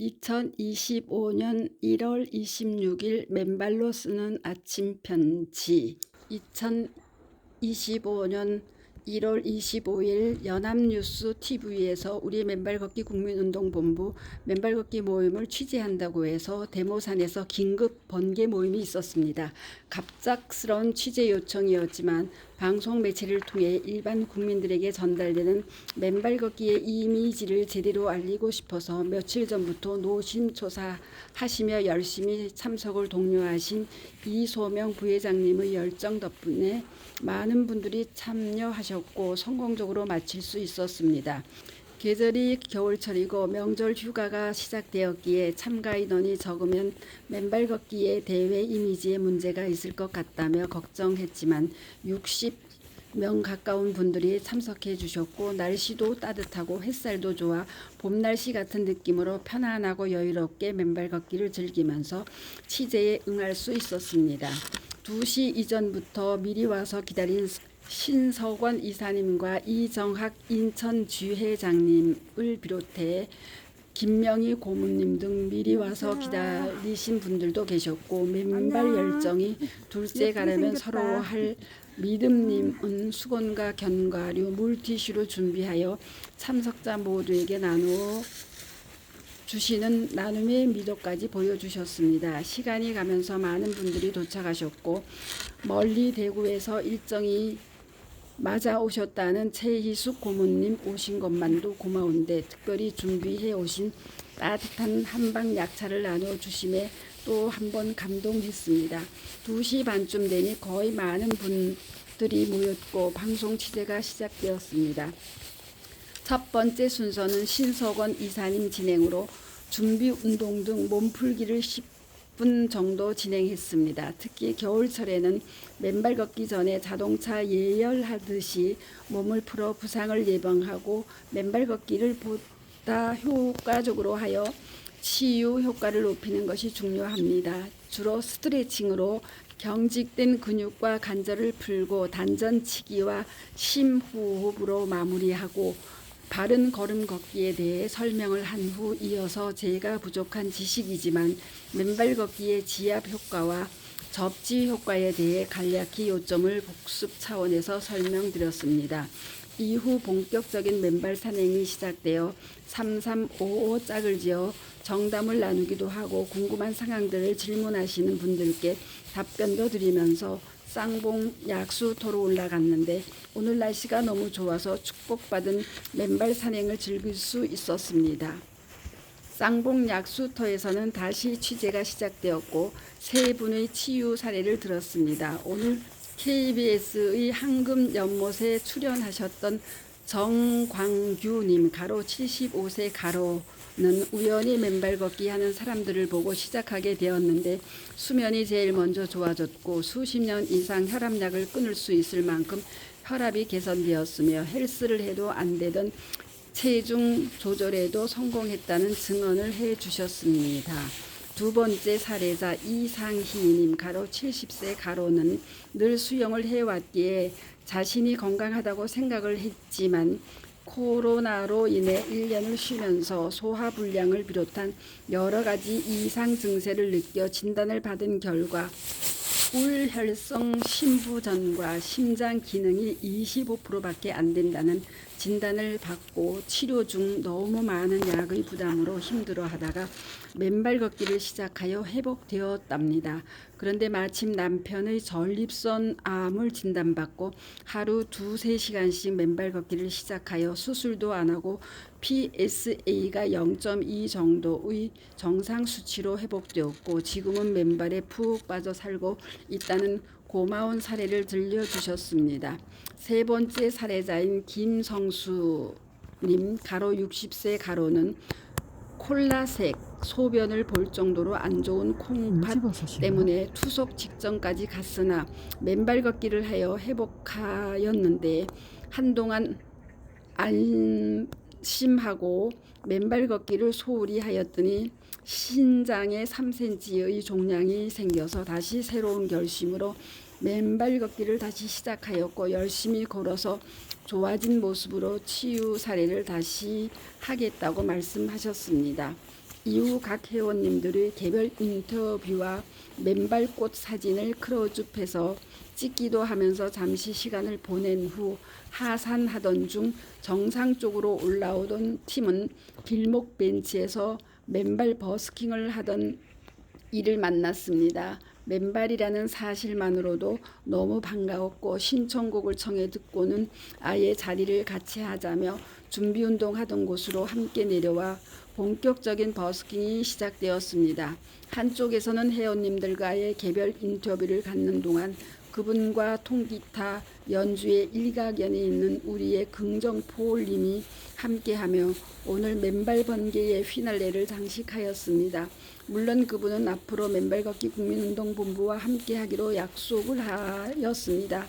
2025년 1월 26일 맨발로 쓰는 아침 편지. 2025년 1월 25일 연합뉴스 TV에서 우리 맨발 걷기 국민운동본부 맨발 걷기 모임을 취재한다고 해서 대모산에서 긴급 번개 모임이 있었습니다. 갑작스러운 취재 요청이었지만 방송 매체를 통해 일반 국민들에게 전달되는 맨발 걷기의 이미지를 제대로 알리고 싶어서 며칠 전부터 노심초사하시며 열심히 참석을 독려하신 이소명 부회장님의 열정 덕분에 많은 분들이 참여하셨고 성공적으로 마칠 수 있었습니다. 계절이 겨울철이고 명절 휴가가 시작되었기에 참가 인원이 적으면 맨발 걷기의 대회 이미지에 문제가 있을 것 같다며 걱정했지만 60명 가까운 분들이 참석해 주셨고 날씨도 따뜻하고 햇살도 좋아 봄 날씨 같은 느낌으로 편안하고 여유롭게 맨발 걷기를 즐기면서 취재에 응할 수 있었습니다. 2시 이전부터 미리 와서 기다린 신석원 이사님과 이정학 인천 주회장님을 비롯해 김명희 고문님 등 미리 와서 기다리신 분들도 계셨고 맨발 열정이 둘째 가려면 서로 할 믿음님은 수건과 견과류, 물티슈로 준비하여 참석자 모두에게 나누어 주시는 나눔의 미도까지 보여주셨습니다. 시간이 가면서 많은 분들이 도착하셨고 멀리 대구에서 일정이 맞아 오셨다는 최희숙 고모님 오신 것만도 고마운데 특별히 준비해 오신 따뜻한 한방 약차를 나눠 주심에 또 한 번 감동했습니다. 2시 반쯤 되니 거의 많은 분들이 모였고 방송 취재가 시작되었습니다. 첫 번째 순서는 신석원 이사님 진행으로 준비 운동 등 몸풀기를 10분 정도 진행했습니다. 특히 겨울철에는 맨발 걷기 전에 자동차 예열하듯이 몸을 풀어 부상을 예방하고 맨발 걷기를 보다 효과적으로 하여 치유 효과를 높이는 것이 중요합니다. 주로 스트레칭으로 경직된 근육과 관절을 풀고 단전치기와 심호흡으로 마무리하고 바른 걸음 걷기에 대해 설명을 한 후 이어서 제가 부족한 지식이지만 맨발 걷기의 지압 효과와 접지 효과에 대해 간략히 요점을 복습 차원에서 설명드렸습니다. 이후 본격적인 맨발 산행이 시작되어 3355 짝을 지어 정담을 나누기도 하고 궁금한 상황들을 질문하시는 분들께 답변도 드리면서 쌍봉 약수터로 올라갔는데 오늘 날씨가 너무 좋아서 축복받은 맨발 산행을 즐길 수 있었습니다. 쌍봉 약수터에서는 다시 취재가 시작되었고 세 분의 치유 사례를 들었습니다. 오늘 KBS의 황금 연못에 출연하셨던 정광규님 가로 75세 가로는 우연히 맨발 걷기 하는 사람들을 보고 시작하게 되었는데 수면이 제일 먼저 좋아졌고 수십 년 이상 혈압약을 끊을 수 있을 만큼 혈압이 개선되었으며 헬스를 해도 안 되던 체중 조절에도 성공했다는 증언을 해 주셨습니다. 두 번째 사례자 이상희님 가로 70세 가로는 늘 수영을 해왔기에 자신이 건강하다고 생각을 했지만 코로나로 인해 1년을 쉬면서 소화불량을 비롯한 여러 가지 이상 증세를 느껴 진단을 받은 결과 울혈성 심부전과 심장 기능이 25%밖에 안 된다는 진단을 받고 치료 중 너무 많은 약의 부담으로 힘들어 하다가 맨발 걷기를 시작하여 회복되었답니다. 그런데 마침 남편의 전립선 암을 진단받고 하루 두세 시간씩 맨발 걷기를 시작하여 수술도 안 하고 PSA가 0.2 정도의 정상 수치로 회복되었고 지금은 맨발에 푹 빠져 살고 있다는 고마운 사례를 들려주셨습니다. 세 번째 사례자인 김성수 님 가로 60세 가로는 콜라색 소변을 볼 정도로 안 좋은 콩팥 때문에 투석 직전까지 갔으나 맨발 걷기를 하여 회복하였는데 한동안 안심하고 맨발 걷기를 소홀히 하였더니 신장에 3cm의 종양이 생겨서 다시 새로운 결심으로 맨발 걷기를 다시 시작하였고 열심히 걸어서 좋아진 모습으로 치유 사례를 다시 하겠다고 말씀하셨습니다. 이후 각 회원님들의 개별 인터뷰와 맨발꽃 사진을 크로즈업해서 찍기도 하면서 잠시 시간을 보낸 후 하산하던 중 정상 쪽으로 올라오던 팀은 길목 벤치에서 맨발 버스킹을 하던 이를 만났습니다. 맨발이라는 사실만으로도 너무 반가웠고 신청곡을 청해 듣고는 아예 자리를 같이 하자며 준비 운동 하던 곳으로 함께 내려와 본격적인 버스킹이 시작되었습니다. 한쪽에서는 회원님들과의 개별 인터뷰를 갖는 동안 그분과 통기타 연주에 일가견이 있는 우리의 긍정 포올님이 함께하며 오늘 맨발 번개의 휘날레를 장식하였습니다. 물론 그분은 앞으로 맨발 걷기 국민운동본부와 함께하기로 약속을 하였습니다.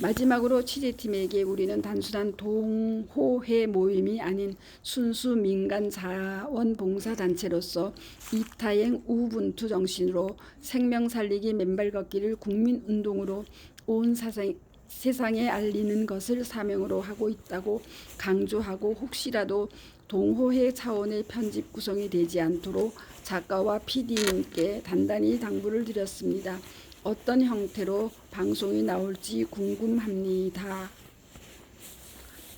마지막으로 취재팀에게 우리는 단순한 동호회 모임이 아닌 순수 민간 자원봉사단체로서 이타행 우분투 정신으로 생명 살리기 맨발 걷기를 국민운동으로 온 사상, 세상에 알리는 것을 사명으로 하고 있다고 강조하고 혹시라도 동호회 차원의 편집 구성이 되지 않도록 작가와 PD님께 단단히 당부를 드렸습니다. 어떤 형태로 방송이 나올지 궁금합니다.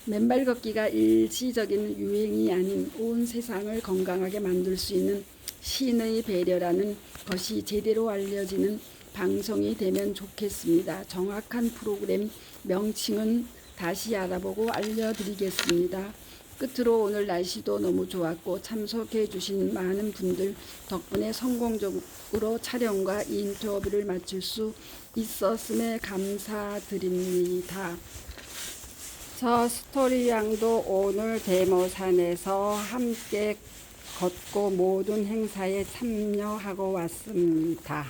맨발 걷기가 일시적인 유행이 아닌 온 세상을 건강하게 만들 수 있는 신의 배려라는 것이 제대로 알려지는 방송이 되면 좋겠습니다. 정확한 프로그램 명칭은 다시 알아보고 알려드리겠습니다. 끝으로 오늘 날씨도 너무 좋았고 참석해 주신 많은 분들 덕분에 성공적으로 촬영과 인터뷰를 마칠 수 있었음에 감사드립니다. 저 스토리 양도 오늘 데모산에서 함께 걷고 모든 행사에 참여하고 왔습니다.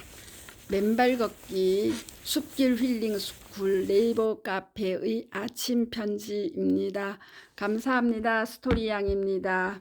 맨발 걷기 숲길 힐링 스쿨 네이버 카페의 아침 편지입니다. 감사합니다. 스토리 양입니다.